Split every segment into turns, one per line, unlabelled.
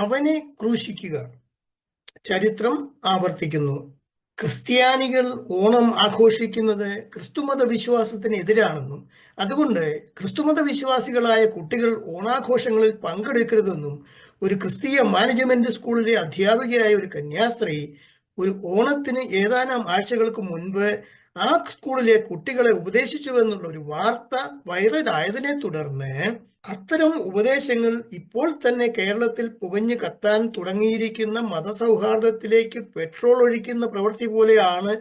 അവനെ ക്രൂശിക്കുക. ചരിത്രം ആവർത്തിക്കുന്നു. ക്രിസ്ത്യാനികൾ ഓണം ആഘോഷിക്കുന്നത് ക്രിസ്തുമത വിശ്വാസത്തിന് എതിരാണെന്നും അതുകൊണ്ട് ക്രിസ്തുമത വിശ്വാസികളായ കുട്ടികൾ ഓണാഘോഷങ്ങളിൽ പങ്കെടുക്കരുതെന്നും ഒരു ക്രിസ്തീയ മാനേജ്മെന്റ് സ്കൂളിലെ അധ്യാപികയായ ഒരു കന്യാസ്ത്രീ ഒരു ഓണത്തിന് ഏതാനും ആഴ്ചകൾക്ക് മുൻപ് ആ സ്കൂളിലെ കുട്ടികളെ ഉപദേശിച്ചു എന്നുള്ള ഒരു വാർത്ത വൈറലായതിനെ തുടർന്ന് അത്തരം ഉപദേശങ്ങൾ ഇപ്പോൾ തന്നെ കേരളത്തിൽ പുകഞ്ഞു കത്താൻ തുടങ്ങിയിരിക്കുന്ന മതസൗഹാർദ്ദത്തിലേക്ക് പെട്രോൾ ഒഴിക്കുന്ന പ്രവൃത്തി പോലെയാണ്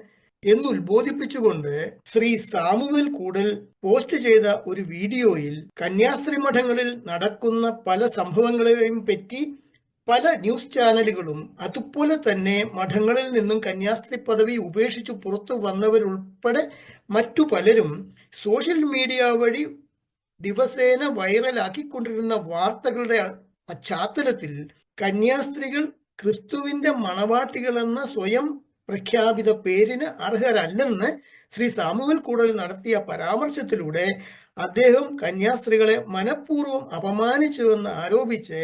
എന്ന് ഉത്ബോധിപ്പിച്ചുകൊണ്ട് ശ്രീ സാമുവിൽ കൂടൽ പോസ്റ്റ് ചെയ്ത ഒരു വീഡിയോയിൽ കന്യാസ്ത്രീ മഠങ്ങളിൽ നടക്കുന്ന പല സംഭവങ്ങളെയും പറ്റി പല ന്യൂസ് ചാനലുകളും അതുപോലെ തന്നെ മഠങ്ങളിൽ നിന്നും കന്യാസ്ത്രീ പദവി ഉപേക്ഷിച്ചു പുറത്തു വന്നവരുൾപ്പെടെ മറ്റു പലരും സോഷ്യൽ മീഡിയ വഴി ദിവസേന വൈറലാക്കിക്കൊണ്ടിരുന്ന വാർത്തകളുടെ പശ്ചാത്തലത്തിൽ കന്യാസ്ത്രീകൾ ക്രിസ്തുവിന്റെ മണവാട്ടികളെന്ന സ്വയം പ്രഖ്യാപിത പേരിന് അർഹരല്ലെന്ന് ശ്രീ സാമുവൽ കൂടൽ നടത്തിയ പരാമർശത്തിലൂടെ അദ്ദേഹം കന്യാസ്ത്രീകളെ മനഃപൂർവം അപമാനിച്ചുവെന്ന് ആരോപിച്ച്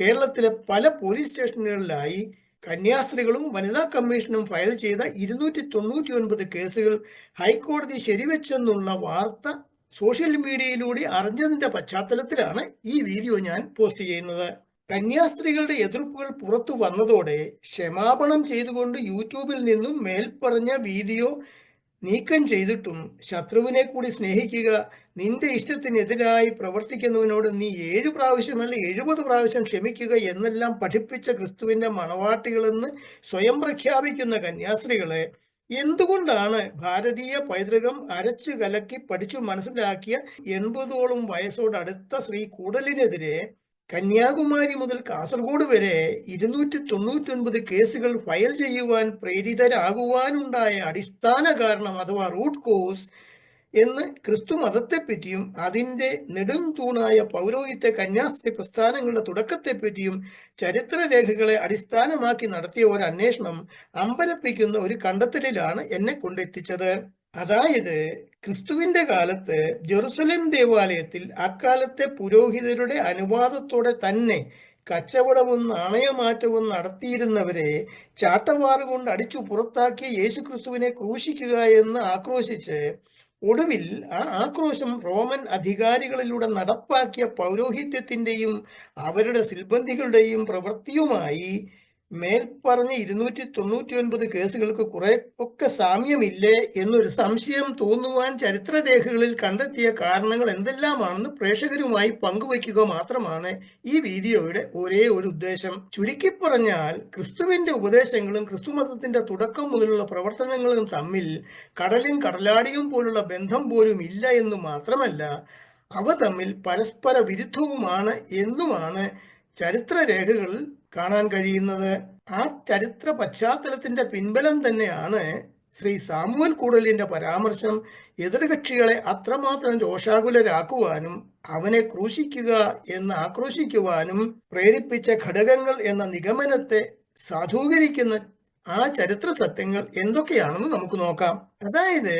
കേരളത്തിലെ പല പോലീസ് സ്റ്റേഷനുകളിലായി കന്യാസ്ത്രീകളും വനിതാ കമ്മീഷനും ഫയൽ ചെയ്ത ഇരുന്നൂറ്റി തൊണ്ണൂറ്റി ഒൻപത് കേസുകൾ ഹൈക്കോടതി ശരിവെച്ചെന്നുള്ള വാർത്ത സോഷ്യൽ മീഡിയയിലൂടെ അറിഞ്ഞതിന്റെ പശ്ചാത്തലത്തിലാണ് ഈ വീഡിയോ ഞാൻ പോസ്റ്റ് ചെയ്യുന്നത്. കന്യാസ്ത്രീകളുടെ എതിർപ്പുകൾ പുറത്തു വന്നതോടെ ക്ഷമാപണം ചെയ്തുകൊണ്ട് യൂട്യൂബിൽ നിന്നും മേൽപ്പറഞ്ഞ വീഡിയോ നീക്കം ചെയ്തിട്ടും ശത്രുവിനെ കൂടി സ്നേഹിക്കുക നിന്റെ ഇഷ്ടത്തിനെതിരായി പ്രവർത്തിക്കുന്നവനോട് നീ ഏഴു പ്രാവശ്യമല്ല എഴുപത് പ്രാവശ്യം ക്ഷമിക്കുക എന്നെല്ലാം പഠിപ്പിച്ച ക്രിസ്തുവിന്റെ മണവാട്ടികളെന്ന് സ്വയം പ്രഖ്യാപിക്കുന്ന കന്യാസ്ത്രീകളെ എന്തുകൊണ്ടാണ് ഭാരതീയ പൈതൃകം അരച്ചു കലക്കി പഠിച്ചു മനസ്സിലാക്കിയ എൺപതോളം വയസ്സോടടുത്ത ശ്രീ കൂടലിനെതിരെ കന്യാകുമാരി മുതൽ കാസർഗോഡ് വരെ ഇരുന്നൂറ്റി തൊണ്ണൂറ്റി ഒൻപത് കേസുകൾ ഫയൽ ചെയ്യുവാൻ പ്രേരിതരാകുവാനുണ്ടായ അടിസ്ഥാന കാരണം അഥവാ റൂട്ട് കോസ് എന്ന് ക്രിസ്തു മതത്തെപ്പറ്റിയും അതിന്റെ നെടുംതൂണായ പൗരോഹിത്യ കന്യാസ്ത്രീ പ്രസ്ഥാനങ്ങളുടെ തുടക്കത്തെപ്പറ്റിയും ചരിത്രരേഖകളെ അടിസ്ഥാനമാക്കി നടത്തിയ ഒരു അന്വേഷണം അമ്പരപ്പിക്കുന്ന ഒരു കണ്ടെത്തലിലാണ് എന്നെ കൊണ്ടെത്തിച്ചത്. അതായത് ക്രിസ്തുവിന്റെ കാലത്ത് ജെറുസലേം ദേവാലയത്തിൽ അക്കാലത്തെ പുരോഹിതരുടെ അനുവാദത്തോടെ തന്നെ കച്ചവടവും നാണയമാറ്റവും നടത്തിയിരുന്നവരെ ചാട്ടവാറുകൊണ്ട് അടിച്ചു പുറത്താക്കിയ യേശുക്രിസ്തുവിനെ ക്രൂശിക്കുക എന്ന് ആക്രോശിച്ച് ഒടുവിൽ ആ ആക്രോശം റോമൻ അധികാരികളിലൂടെ നടപ്പാക്കിയ പൗരോഹിത്യത്തിന്റെയും അവരുടെ സിൽബന്ധികളുടെയും പ്രവൃത്തിയുമായി മേൽപ്പറഞ്ഞ ഇരുന്നൂറ്റി തൊണ്ണൂറ്റി ഒൻപത് കേസുകൾക്ക് കുറെ ഒക്കെ സാമ്യമില്ലേ എന്നൊരു സംശയം തോന്നുവാൻ ചരിത്രരേഖകളിൽ കണ്ടെത്തിയ കാരണങ്ങൾ എന്തെല്ലാമാണെന്ന് പ്രേക്ഷകരുമായി പങ്കുവയ്ക്കുക മാത്രമാണ് ഈ വീഡിയോയുടെ ഒരേ ഒരു ഉദ്ദേശം. ചുരുക്കി പറഞ്ഞാൽ ക്രിസ്തുവിന്റെ ഉപദേശങ്ങളും ക്രിസ്തുമതത്തിന്റെ തുടക്കം മുതലുള്ള പ്രവർത്തനങ്ങളും തമ്മിൽ കടലും കടലാടിയും പോലുള്ള ബന്ധം പോലും ഇല്ല എന്ന് മാത്രമല്ല അവ തമ്മിൽ പരസ്പര വിരുദ്ധവുമാണ് എന്നുമാണ് ചരിത്രരേഖകളിൽ കാണാൻ കഴിയുന്നത് ആ ചരിത്ര പശ്ചാത്തലത്തിന്റെ പിൻബലം തന്നെയാണ് ശ്രീ സാമുവൽ കൂടലിന്റെ പരാമർശം എതിർകക്ഷികളെ അത്രമാത്രം രോഷാകുലരാക്കുവാനും അവനെ ക്രൂശിക്കുക എന്ന് ആക്രോശിക്കുവാനും പ്രേരിപ്പിച്ച ഘടകങ്ങൾ എന്ന നിഗമനത്തെ സാധൂകരിക്കുന്ന ആ ചരിത്ര സത്യങ്ങൾ എന്തൊക്കെയാണെന്ന് നമുക്ക് നോക്കാം. അതായത്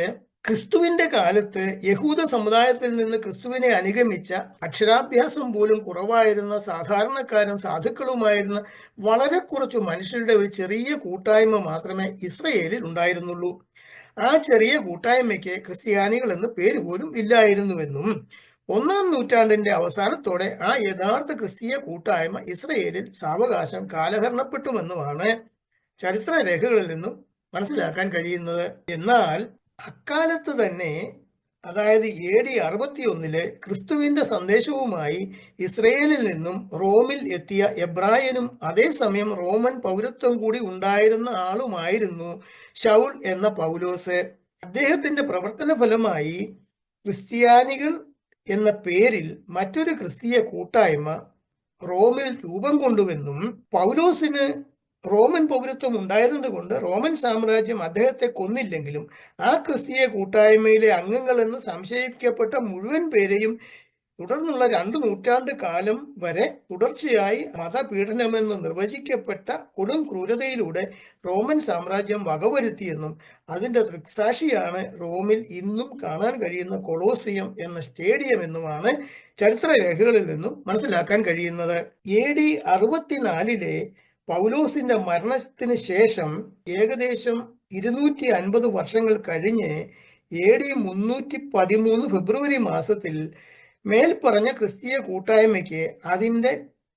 ക്രിസ്തുവിന്റെ കാലത്ത് യഹൂദ സമുദായത്തിൽ നിന്ന് ക്രിസ്തുവിനെ അനുഗമിച്ച അക്ഷരാഭ്യാസം പോലും കുറവായിരുന്ന സാധാരണക്കാരും സാധുക്കളുമായിരുന്ന വളരെ കുറച്ചു മനുഷ്യരുടെ ഒരു ചെറിയ കൂട്ടായ്മ മാത്രമേ ഇസ്രയേലിൽ ഉണ്ടായിരുന്നുള്ളൂ. ആ ചെറിയ കൂട്ടായ്മയ്ക്ക് ക്രിസ്ത്യാനികൾ എന്ന് പേര് പോലും ഇല്ലായിരുന്നുവെന്നും ഒന്നാം നൂറ്റാണ്ടിന്റെ അവസാനത്തോടെ ആ യഥാർത്ഥ ക്രിസ്തീയ കൂട്ടായ്മ ഇസ്രയേലിൽ സാവകാശം കാലഹരണപ്പെട്ടുമെന്നുമാണ് ചരിത്ര രേഖകളിൽ നിന്നും മനസ്സിലാക്കാൻ കഴിയുന്നത്. എന്നാൽ അക്കാലത്ത് തന്നെ അതായത് എ ഡി അറുപത്തിയൊന്നിലെ ക്രിസ്തുവിന്റെ സന്ദേശവുമായി ഇസ്രയേലിൽ നിന്നും റോമിൽ എത്തിയ എബ്രായനും അതേസമയം റോമൻ പൗരത്വം കൂടി ഉണ്ടായിരുന്ന ആളുമായിരുന്നു ഷൗൽ എന്ന പൗലോസ്. അദ്ദേഹത്തിന്റെ പ്രവർത്തന ഫലമായി ക്രിസ്ത്യാനികൾ എന്ന പേരിൽ മറ്റൊരു ക്രിസ്തീയ കൂട്ടായ്മ റോമിൽ രൂപം കൊണ്ടുവെന്നും പൗലോസിന് റോമൻ പൗരത്വം ഉണ്ടായിരുന്നത് കൊണ്ട് റോമൻ സാമ്രാജ്യം അദ്ദേഹത്തെ കൊന്നില്ലെങ്കിലും ആ ക്രിസ്തീയ കൂട്ടായ്മയിലെ അംഗങ്ങളെന്ന് സംശയിക്കപ്പെട്ട മുഴുവൻ പേരെയും തുടർന്നുള്ള രണ്ട് നൂറ്റാണ്ട് കാലം വരെ തുടർച്ചയായി മതപീഡനമെന്ന് നിർവചിക്കപ്പെട്ട കൊടും ക്രൂരതയിലൂടെ റോമൻ സാമ്രാജ്യം വകവരുത്തിയെന്നും അതിന്റെ ദൃക്സാക്ഷിയാണ് റോമിൽ ഇന്നും കാണാൻ കഴിയുന്ന കൊളോസിയം എന്ന സ്റ്റേഡിയം എന്നുമാണ് ചരിത്രരേഖകളിൽ നിന്നും മനസ്സിലാക്കാൻ കഴിയുന്നത്. എ ഡി അറുപത്തിനാലിലെ പൗലോസിന്റെ മരണത്തിന് ശേഷം ഏകദേശം ഇരുന്നൂറ്റി അൻപത് വർഷങ്ങൾ കഴിഞ്ഞ് എ ഡി മുന്നൂറ്റി പതിമൂന്ന് ഫെബ്രുവരി മാസത്തിൽ മേൽപ്പറഞ്ഞ ക്രിസ്തീയ കൂട്ടായ്മയ്ക്ക് അതിന്റെ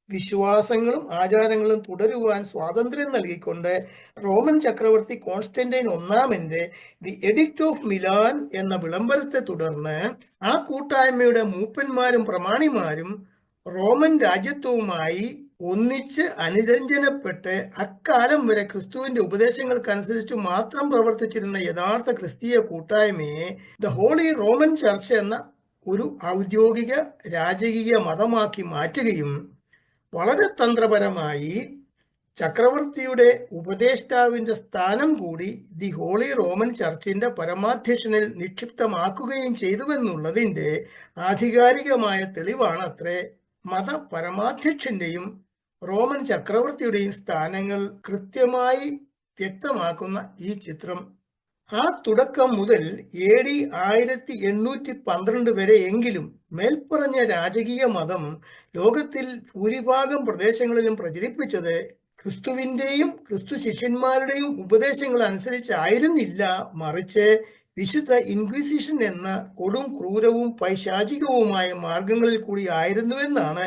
വിശ്വാസങ്ങളും ആചാരങ്ങളും തുടരുവാൻ സ്വാതന്ത്ര്യം നൽകിക്കൊണ്ട് റോമൻ ചക്രവർത്തി കോൺസ്റ്റന്റൈൻ ഒന്നാമന്റെ ദി എഡിക്റ്റ് ഓഫ് മിലാൻ എന്ന വിളംബരത്തെ തുടർന്ന് ആ കൂട്ടായ്മയുടെ മൂപ്പന്മാരും പ്രമാണിമാരും റോമൻ രാജ്യത്വവുമായി ഒന്നിച്ച് അനുരഞ്ജനപ്പെട്ട് അക്കാലം വരെ ക്രിസ്തുവിന്റെ ഉപദേശങ്ങൾക്കനുസരിച്ച് മാത്രം പ്രവർത്തിച്ചിരുന്ന യഥാർത്ഥ ക്രിസ്തീയ കൂട്ടായ്മയെ ദ ഹോളി റോമൻ ചർച്ച് എന്ന ഒരു ഔദ്യോഗിക രാജകീയ മതമാക്കി മാറ്റുകയും വളരെ തന്ത്രപരമായി ചക്രവർത്തിയുടെ ഉപദേഷ്ടാവിന്റെ സ്ഥാനം കൂടി ദി ഹോളി റോമൻ ചർച്ചിന്റെ പരമാധ്യക്ഷനിൽ നിക്ഷിപ്തമാക്കുകയും ചെയ്തുവെന്നുള്ളതിന്റെ ആധികാരികമായ തെളിവാണ് അത്രേ മത പരമാധ്യക്ഷന്റെയും റോമൻ ചക്രവർത്തിയുടെയും സ്ഥാനങ്ങൾ കൃത്യമായി വ്യക്തമാക്കുന്ന ഈ ചിത്രം. ആ തുടക്കം മുതൽ എ ഡി ആയിരത്തി എണ്ണൂറ്റി പന്ത്രണ്ട് വരെ എങ്കിലും മേൽപ്പറഞ്ഞ രാജകീയ മതം ലോകത്തിൽ ഭൂരിഭാഗം പ്രദേശങ്ങളിലും പ്രചരിപ്പിച്ചത് ക്രിസ്തുവിന്റെയും ക്രിസ്തു ശിഷ്യന്മാരുടെയും ഉപദേശങ്ങൾ അനുസരിച്ചായിരുന്നില്ല. മറിച്ച് വിശുദ്ധ ഇൻക്വിസിഷൻ എന്ന കൊടും ക്രൂരവും പൈശാചികവുമായ മാർഗങ്ങളിൽ കൂടി ആയിരുന്നുവെന്നാണ്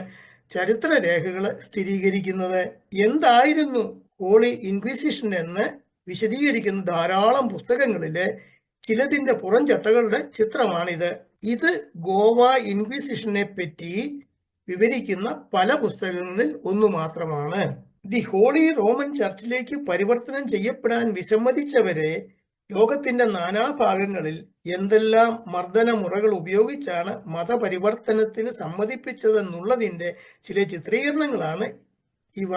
ചരിത്രരേഖകൾ സ്ഥിരീകരിക്കുന്നത് എന്തായിരുന്നു ഹോളി ഇൻക്വിസിഷൻ എന്ന് വിശദീകരിക്കുന്ന ധാരാളം പുസ്തകങ്ങളിലെ ചിലതിന്റെ പുറംചട്ടകളുടെ ചിത്രമാണിത്. ഇത് ഗോവ ഇൻക്വിസിഷനെ പറ്റി വിവരിക്കുന്ന പല പുസ്തകങ്ങളിൽ ഒന്നു മാത്രമാണ്. ദി ഹോളി റോമൻ ചർച്ചിലേക്ക് പരിവർത്തനം ചെയ്യപ്പെടാൻ വിസമ്മതിച്ചവരെ ലോകത്തിന്റെ നാനാഭാഗങ്ങളിൽ എന്തെല്ലാം മർദ്ദന മുറകൾ ഉപയോഗിച്ചാണ് മതപരിവർത്തനത്തിന് സമ്മതിപ്പിച്ചതെന്നുള്ളതിന്റെ ചില ചിത്രീകരണങ്ങളാണ്. ഇവ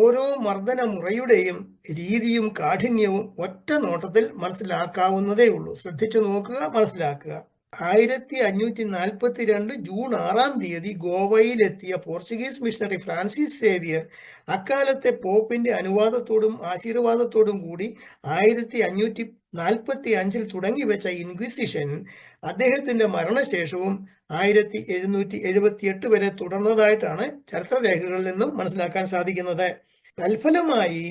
ഓരോ മർദ്ദന മുറയുടെയും രീതിയും കാഠിന്യവും ഒറ്റ നോട്ടത്തിൽ മനസ്സിലാക്കാവുന്നതേ ഉള്ളൂ ശ്രദ്ധിച്ചു നോക്കുക മനസ്സിലാക്കുക. ആയിരത്തി അഞ്ഞൂറ്റി നാൽപ്പത്തി രണ്ട് ജൂൺ ആറാം തീയതി ഗോവയിലെത്തിയ പോർച്ചുഗീസ് മിഷണറി ഫ്രാൻസിസ് സേവിയർ അക്കാലത്തെ പോപ്പിന്റെ അനുവാദത്തോടും ആശീർവാദത്തോടും കൂടി ആയിരത്തി അഞ്ഞൂറ്റി നാൽപ്പത്തി അഞ്ചിൽ തുടങ്ങിവെച്ച ഇൻക്വിസിഷൻ അദ്ദേഹത്തിന്റെ മരണശേഷവും ആയിരത്തി എഴുന്നൂറ്റി എഴുപത്തി എട്ട് വരെ തുടർന്നതായിട്ടാണ് ചരിത്രരേഖകളിൽ നിന്നും മനസ്സിലാക്കാൻ സാധിക്കുന്നത്. തൽഫലമായി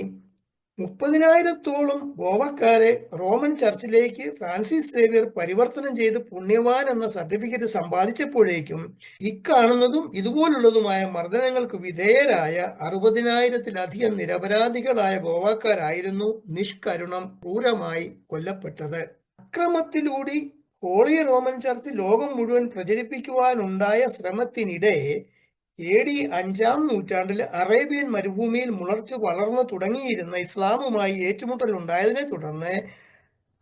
മുപ്പതിനായിരത്തോളം ഗോവക്കാരെ റോമൻ ചർച്ചിലേക്ക് ഫ്രാൻസിസ് സേവിയർ പരിവർത്തനം ചെയ്ത് പുണ്യവാൻ എന്ന സർട്ടിഫിക്കറ്റ് സമ്പാദിച്ചപ്പോഴേക്കും ഇക്കാണുന്നതും ഇതുപോലുള്ളതുമായ മർദ്ദനങ്ങൾക്ക് വിധേയരായ അറുപതിനായിരത്തിലധികം നിരപരാധികളായ ഗോവക്കാരായിരുന്നു നിഷ്കരുണം ക്രൂരമായി കൊല്ലപ്പെട്ടത്. അക്രമത്തിലൂടെ ഹോളി റോമൻ ചർച്ച് ലോകം മുഴുവൻ പ്രചരിപ്പിക്കുവാനുണ്ടായ ശ്രമത്തിനിടെ എ ഡി അഞ്ചാം നൂറ്റാണ്ടിൽ അറേബ്യൻ മരുഭൂമിയിൽ മുളർച്ചു വളർന്നു തുടങ്ങിയിരുന്ന ഇസ്ലാമുമായി ഏറ്റുമുട്ടൽ ഉണ്ടായതിനെ തുടർന്ന്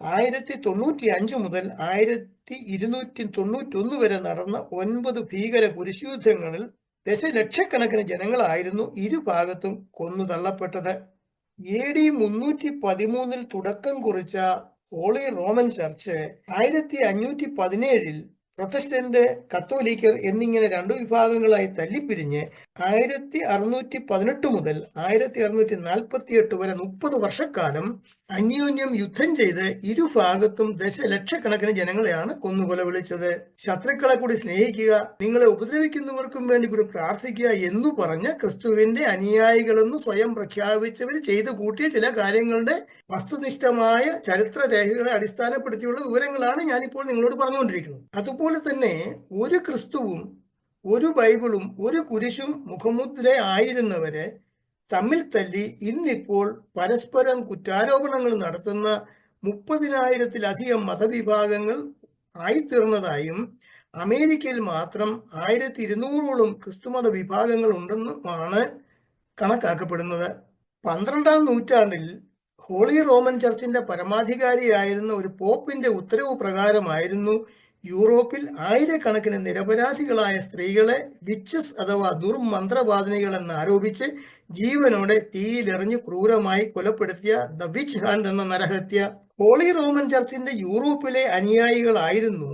ആയിരത്തി തൊണ്ണൂറ്റി അഞ്ച് മുതൽ ആയിരത്തി ഇരുന്നൂറ്റി തൊണ്ണൂറ്റൊന്ന് വരെ നടന്ന ഒൻപത് ഭീകര കുരിശുയുദ്ധങ്ങളിൽ ദശലക്ഷക്കണക്കിന് ജനങ്ങളായിരുന്നു ഇരുഭാഗത്തും കൊന്നു തള്ളപ്പെട്ടത്. എ ഡി മുന്നൂറ്റി പതിമൂന്നിൽ തുടക്കം കുറിച്ച ഹോളി റോമൻ ചർച്ച് ആയിരത്തി അഞ്ഞൂറ്റി പതിനേഴിൽ പ്രൊട്ടസ്റ്റന്റ് കത്തോലിക്കർ എന്നിങ്ങനെ രണ്ടു വിഭാഗങ്ങളായി തല്ലിപ്പിരിഞ്ഞ് ആയിരത്തി അറുന്നൂറ്റി പതിനെട്ട് മുതൽ ആയിരത്തി അറുന്നൂറ്റി നാൽപ്പത്തി എട്ട് വരെ മുപ്പത് വർഷക്കാലം അന്യോന്യം യുദ്ധം ചെയ്ത് ഇരുഭാഗത്തും ദശലക്ഷക്കണക്കിന് ജനങ്ങളെയാണ് കൊന്നുകൊല വിളിച്ചത്. ശത്രുക്കളെ കൂടി സ്നേഹിക്കുക നിങ്ങളെ ഉപദ്രവിക്കുന്നവർക്കും വേണ്ടി കൂടി പ്രാർത്ഥിക്കുക എന്നു പറഞ്ഞ് ക്രിസ്തുവിന്റെ അനുയായികളെന്ന് സ്വയം പ്രഖ്യാപിച്ചവർ ചെയ്തു കൂട്ടിയ ചില കാര്യങ്ങളുടെ വസ്തുനിഷ്ഠമായ ചരിത്ര രേഖകളെ അടിസ്ഥാനപ്പെടുത്തിയുള്ള വിവരങ്ങളാണ് ഞാനിപ്പോൾ നിങ്ങളോട് പറഞ്ഞുകൊണ്ടിരിക്കുന്നത്. അതുപോലെ തന്നെ ഒരു ക്രിസ്തുവും ഒരു ബൈബിളും ഒരു കുരിശും മുഖമുദ്ര ആയിരുന്നവരെ തമ്മിൽ തല്ലി ഇന്നിപ്പോൾ പരസ്പരം കുറ്റാരോപണങ്ങൾ നടത്തുന്ന മുപ്പതിനായിരത്തിലധികം മതവിഭാഗങ്ങൾ ആയിത്തീർന്നതായും അമേരിക്കയിൽ മാത്രം ആയിരത്തി ഇരുന്നൂറോളം ക്രിസ്തുമത വിഭാഗങ്ങൾ ഉണ്ടെന്നുമാണ് കണക്കാക്കപ്പെടുന്നത്. പന്ത്രണ്ടാം നൂറ്റാണ്ടിൽ ഹോളി റോമൻ ചർച്ചിന്റെ പരമാധികാരിയായിരുന്ന ഒരു പോപ്പിന്റെ ഉത്തരവ് പ്രകാരമായിരുന്നു യൂറോപ്പിൽ ആയിരക്കണക്കിന് നിരപരാധികളായ സ്ത്രീകളെ വിച്ചസ് അഥവാ ദുർമന്ത്രവാദിനികൾ എന്നാരോപിച്ച് ജീവനോടെ തീയിലെറിഞ്ഞ് ക്രൂരമായി കൊലപ്പെടുത്തിയ ദ വിച്ച് ഹാൻഡ് എന്ന നരഹത്യ. ഹോളി റോമൻ ചർച്ചിന്റെ യൂറോപ്പിലെ അനുയായികളായിരുന്നു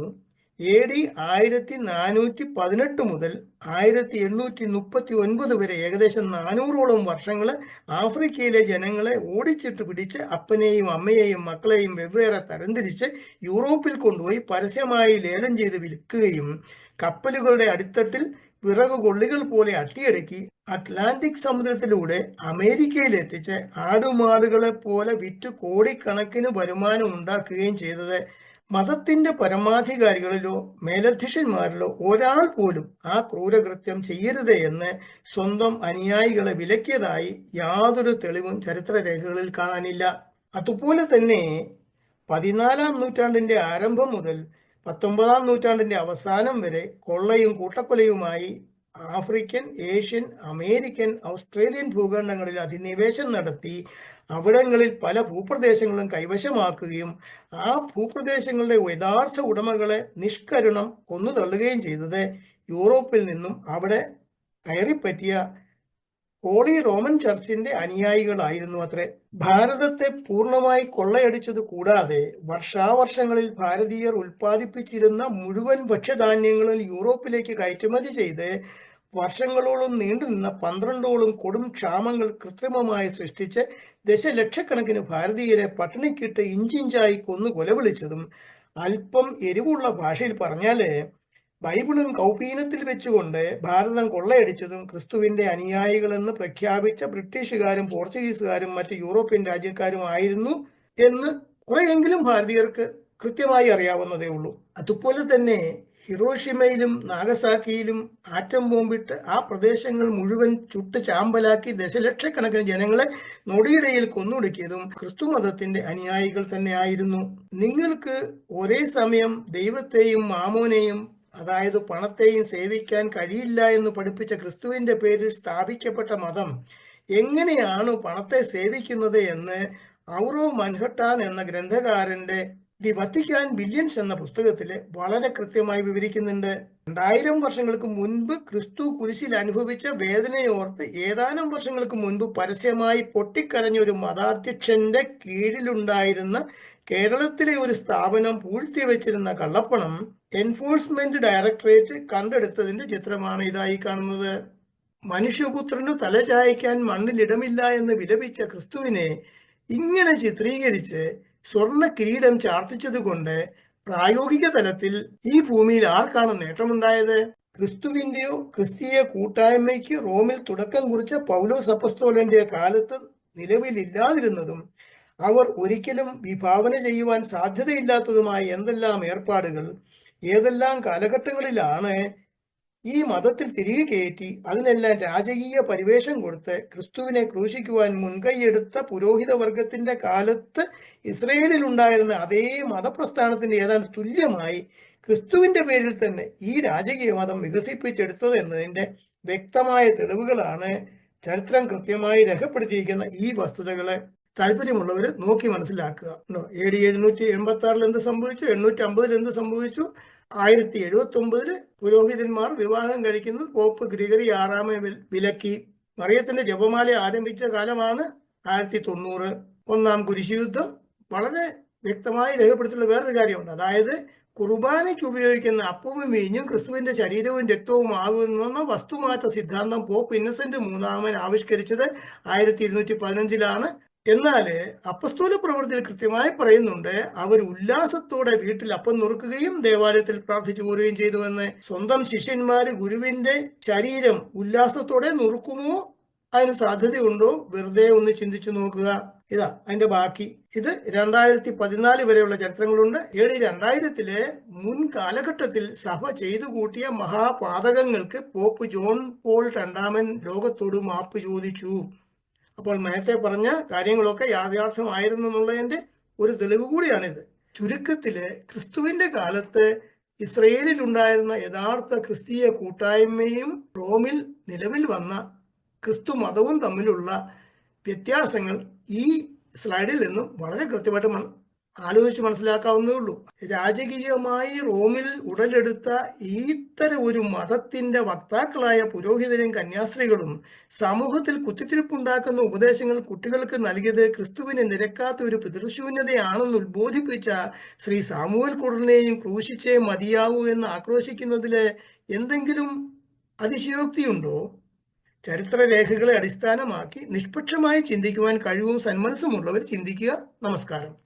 എ ഡി ആയിരത്തി നാനൂറ്റി പതിനെട്ട് മുതൽ ആയിരത്തി എണ്ണൂറ്റി മുപ്പത്തി ഒൻപത് വരെ ഏകദേശം നാനൂറോളം വർഷങ്ങൾ ആഫ്രിക്കയിലെ ജനങ്ങളെ ഓടിച്ചിട്ട് പിടിച്ച് അപ്പനെയും അമ്മയെയും മക്കളെയും വെവ്വേറെ തരംതിരിച്ച് യൂറോപ്പിൽ കൊണ്ടുപോയി പരസ്യമായി ലേലം ചെയ്ത് വിൽക്കുകയും കപ്പലുകളുടെ അടിത്തട്ടിൽ വിറക് കൊള്ളികൾ പോലെ അട്ടിയടക്കി അറ്റ്ലാന്റിക് സമുദ്രത്തിലൂടെ അമേരിക്കയിൽ എത്തിച്ച് ആടുമാടുകളെ പോലെ വിറ്റ് കോടിക്കണക്കിന് വരുമാനം ഉണ്ടാക്കുകയും ചെയ്തത് മതത്തിന്റെ പരമാധികാരികളിലോ മേലധ്യക്ഷന്മാരിലോ ഒരാൾ പോലും ആ ക്രൂരകൃത്യം ചെയ്യരുത് എന്ന് സ്വന്തം അനുയായികളെ വിലക്കിയതായി യാതൊരു തെളിവും ചരിത്രരേഖകളിൽ കാണാനില്ല. അതുപോലെ തന്നെ പതിനാലാം നൂറ്റാണ്ടിന്റെ ആരംഭം മുതൽ പത്തൊമ്പതാം നൂറ്റാണ്ടിന്റെ അവസാനം വരെ കൊള്ളയും കൂട്ടക്കൊലയുമായി ആഫ്രിക്കൻ ഏഷ്യൻ അമേരിക്കൻ ഓസ്ട്രേലിയൻ ഭൂഖണ്ഡങ്ങളിൽ അധിനിവേശം നടത്തി അവിടങ്ങളിൽ പല ഭൂപ്രദേശങ്ങളും കൈവശമാക്കുകയും ആ ഭൂപ്രദേശങ്ങളുടെ യഥാർത്ഥ ഉടമകളെ നിഷ്കരുണം കൊന്നു തള്ളുകയും ചെയ്തത് യൂറോപ്പിൽ നിന്നും അവിടെ കയറിപ്പറ്റിയ ഹോളി റോമൻ ചർച്ചിന്റെ അനുയായികളായിരുന്നു അത്രേ. ഭാരതത്തെ പൂർണമായി കൊള്ളയടിച്ചത് കൂടാതെ വർഷാവർഷങ്ങളിൽ ഭാരതീയർ ഉൽപ്പാദിപ്പിച്ചിരുന്ന മുഴുവൻ ഭക്ഷ്യധാന്യങ്ങളും യൂറോപ്പിലേക്ക് കയറ്റുമതി ചെയ്ത് വർഷങ്ങളോളം നീണ്ടുനിന്ന പന്ത്രണ്ടോളം കൊടും ക്ഷാമങ്ങൾ കൃത്രിമമായി സൃഷ്ടിച്ച് ദശലക്ഷക്കണക്കിന് ഭാരതീയരെ പട്ടിണിക്കിട്ട് ഇഞ്ചിഞ്ചായി കൊന്നു കൊലവിളിച്ചതും അല്പം എരിവുള്ള ഭാഷയിൽ പറഞ്ഞാൽ ബൈബിളും കൗപീനത്തിൽ വെച്ചുകൊണ്ട് ഭാരതം കൊള്ളയടിച്ചതും ക്രിസ്തുവിന്റെ അനുയായികളെന്ന് പ്രഖ്യാപിച്ച ബ്രിട്ടീഷുകാരും പോർച്ചുഗീസുകാരും മറ്റ് യൂറോപ്യൻ രാജ്യക്കാരും ആയിരുന്നു എന്ന് കുറെയെങ്കിലും ഭാരതീയർക്ക് കൃത്യമായി അറിയാവുന്നതേ ഉള്ളൂ. അതുപോലെ തന്നെ ഹിറോഷിമയിലും നാഗസാക്കിയിലും ആറ്റം ബോംബിട്ട് ആ പ്രദേശങ്ങൾ മുഴുവൻ ചുട്ട് ചാമ്പലാക്കി ദശലക്ഷക്കണക്കിന് ജനങ്ങളെ നൊടിയിടയിൽ കൊന്നൊടുക്കിയതും ക്രിസ്തുമതത്തിന്റെ അനുയായികൾ തന്നെയായിരുന്നു നിങ്ങൾക്ക് ഒരേ സമയം ദൈവത്തെയും മാമോനെയും അതായത് പണത്തെയും സേവിക്കാൻ കഴിയില്ല എന്ന് പഠിപ്പിച്ച ക്രിസ്തുവിന്റെ പേരിൽ സ്ഥാപിക്കപ്പെട്ട മതം എങ്ങനെയാണ് പണത്തെ സേവിക്കുന്നത് എന്ന് ഔറോ മൻഹട്ടാൻ എന്ന ഗ്രന്ഥകാരന്റെ ദി വത്തിക്കാൻ ബില്യൻസ് എന്ന പുസ്തകത്തിൽ വളരെ കൃത്യമായി വിവരിക്കുന്നുണ്ട്. രണ്ടായിരം വർഷങ്ങൾക്ക് മുൻപ് ക്രിസ്തു കുരിശിൽ അനുഭവിച്ച വേദനയോർത്ത് ഏതാനും വർഷങ്ങൾക്ക് മുൻപ് പരസ്യമായി പൊട്ടിക്കരഞ്ഞ ഒരു മതാധ്യക്ഷന്റെ കീഴിലുണ്ടായിരുന്ന കേരളത്തിലെ ഒരു സ്ഥാപനം പൂഴ്ത്തി വെച്ചിരുന്ന കള്ളപ്പണം എൻഫോഴ്സ്മെന്റ് ഡയറക്ടറേറ്റ് കണ്ടെടുത്തതിന്റെ ചിത്രമാണ് ഇതായി കാണുന്നത്. മനുഷ്യപുത്രനു തലചായ്ക്കാൻ മണ്ണിലിടമില്ല എന്ന് വിലപിച്ച ക്രിസ്തുവിനെ ഇങ്ങനെ ചിത്രീകരിച്ച് സ്വർണ കിരീടം ചാർത്തിച്ചതുകൊണ്ട് പ്രായോഗിക തലത്തിൽ ഈ ഭൂമിയിൽ ആർക്കാണ് നേട്ടമുണ്ടായത്? ക്രിസ്തുവിന്റെയോ ക്രിസ്തീയ കൂട്ടായ്മയ്ക്ക് റോമിൽ തുടക്കം കുറിച്ച പൗലോസ് അപ്പസ്തോലന്റെ കാലത്ത് നിലവിലില്ലാതിരുന്നതും അവർ ഒരിക്കലും വിഭാവന ചെയ്യുവാൻ സാധ്യതയില്ലാത്തതുമായ എന്തെല്ലാം ഏർപ്പാടുകൾ ഏതെല്ലാം കാലഘട്ടങ്ങളിലാണ് ഈ മതത്തിൽ തിരികെ കയറ്റി അതിനെല്ലാം രാജകീയ പരിവേഷം കൊടുത്ത് ക്രിസ്തുവിനെ ക്രൂശിക്കുവാൻ മുൻകൈയെടുത്ത പുരോഹിത വർഗത്തിന്റെ കാലത്ത് ഇസ്രയേലിൽ ഉണ്ടായിരുന്ന അതേ മതപ്രസ്ഥാനത്തിന്റെ ഏതാണ്ട് തുല്യമായി ക്രിസ്തുവിന്റെ പേരിൽ തന്നെ ഈ രാജകീയ മതം വികസിപ്പിച്ചെടുത്തത് എന്നതിന്റെ വ്യക്തമായ തെളിവുകളാണ് ചരിത്രം കൃത്യമായി രേഖപ്പെടുത്തിയിരിക്കുന്ന ഈ വസ്തുതകളെ താല്പര്യമുള്ളവർ നോക്കി മനസ്സിലാക്കുക. ഡി എഴുന്നൂറ്റി എൺപത്തി ആറിൽ എന്ത് സംഭവിച്ചു? എണ്ണൂറ്റി അമ്പതിൽ എന്ത് സംഭവിച്ചു? ആയിരത്തി എഴുപത്തി ഒമ്പതിൽ പുരോഹിതന്മാർ വിവാഹം കഴിക്കുന്നത് പോപ്പ് ഗ്രിഗറി ആറാമെ വിലക്കി. മറിയത്തിന്റെ ജപമാല ആരംഭിച്ച കാലമാണ് ആയിരത്തി തൊണ്ണൂറ് ഒന്നാം കുരിശുയുദ്ധം. വളരെ വ്യക്തമായി രേഖപ്പെടുത്തിയുള്ള വേറൊരു കാര്യമുണ്ട്. അതായത് കുർബാനയ്ക്ക് ഉപയോഗിക്കുന്ന അപ്പവും മീഞ്ഞും ക്രിസ്തുവിന്റെ ശരീരവും രക്തവും ആകുന്ന വസ്തുമാറ്റ സിദ്ധാന്തം പോപ്പ് ഇന്നസെന്റ് മൂന്നാമൻ ആവിഷ്കരിച്ചത് ആയിരത്തി ഇരുന്നൂറ്റി പതിനഞ്ചിലാണ് എന്നാൽ അപ്പസ്തോല പ്രവൃത്തിയിൽ കൃത്യമായി പറയുന്നുണ്ട് അവർ ഉല്ലാസത്തോടെ വീട്ടിൽ അപ്പം നുറുക്കുകയും ദേവാലയത്തിൽ പ്രാർത്ഥിച്ചു പോരുകയും ചെയ്തുവെന്ന്. സ്വന്തം ശിഷ്യന്മാര് ഗുരുവിന്റെ ശരീരം ഉല്ലാസത്തോടെ നുറുക്കുമോ? അതിന് സാധ്യതയുണ്ടോ? വെറുതെ ഒന്ന് ചിന്തിച്ചു നോക്കുക. ഇതാ അതിന്റെ ബാക്കി. ഇത് രണ്ടായിരത്തി പതിനാല് വരെയുള്ള ചരിത്രങ്ങളുണ്ട്. ഏഴ് രണ്ടായിരത്തിലെ മുൻ കാലഘട്ടത്തിൽ സഭ ചെയ്തു കൂട്ടിയ മഹാപാതകങ്ങൾക്ക് പോപ്പ് ജോൺ പോൾ രണ്ടാമൻ ലോകത്തോട് മാപ്പ് ചോദിച്ചു. അപ്പോൾ നേരത്തെ പറഞ്ഞ കാര്യങ്ങളൊക്കെ യാഥാർത്ഥ്യമായിരുന്നു എന്നുള്ളതിന്റെ ഒരു തെളിവ് കൂടിയാണിത്. ചുരുക്കത്തിൽ ക്രിസ്തുവിന്റെ കാലത്ത് ഇസ്രയേലിൽ ഉണ്ടായിരുന്ന യഥാർത്ഥ ക്രിസ്തീയ കൂട്ടായ്മയും റോമിൽ നിലവിൽ വന്ന ക്രിസ്തു മതവും തമ്മിലുള്ള വ്യത്യാസങ്ങൾ ഈ സ്ലൈഡിൽ നിന്നും വളരെ കൃത്യമായിട്ട് ആലോചിച്ച് മനസ്സിലാക്കാവുന്നേ ഉള്ളൂ. രാജകീയമായി റോമിൽ ഉടലെടുത്ത ഇത്തരം ഒരു മതത്തിന്റെ വക്താക്കളായ പുരോഹിതരും കന്യാസ്ത്രീകളും സമൂഹത്തിൽ കുത്തിത്തിരിപ്പുണ്ടാക്കുന്ന ഉപദേശങ്ങൾ കുട്ടികൾക്ക് നൽകിയത് ക്രിസ്തുവിനെ നിരക്കാത്ത ഒരു പിതൃശൂന്യതയാണെന്ന് ഉദ്ബോധിപ്പിച്ച ശ്രീ സാമുവൽ കുടലിനെയും ക്രൂശിച്ചേ മതിയാവൂ എന്ന് ആക്രോശിക്കുന്നതിൽ എന്തെങ്കിലും അതിശയോക്തിയുണ്ടോ? ചരിത്രരേഖകളെ അടിസ്ഥാനമാക്കി നിഷ്പക്ഷമായി ചിന്തിക്കുവാൻ കഴിവും സന്മനസ്സുമുള്ളവർ ചിന്തിക്കുക. നമസ്കാരം.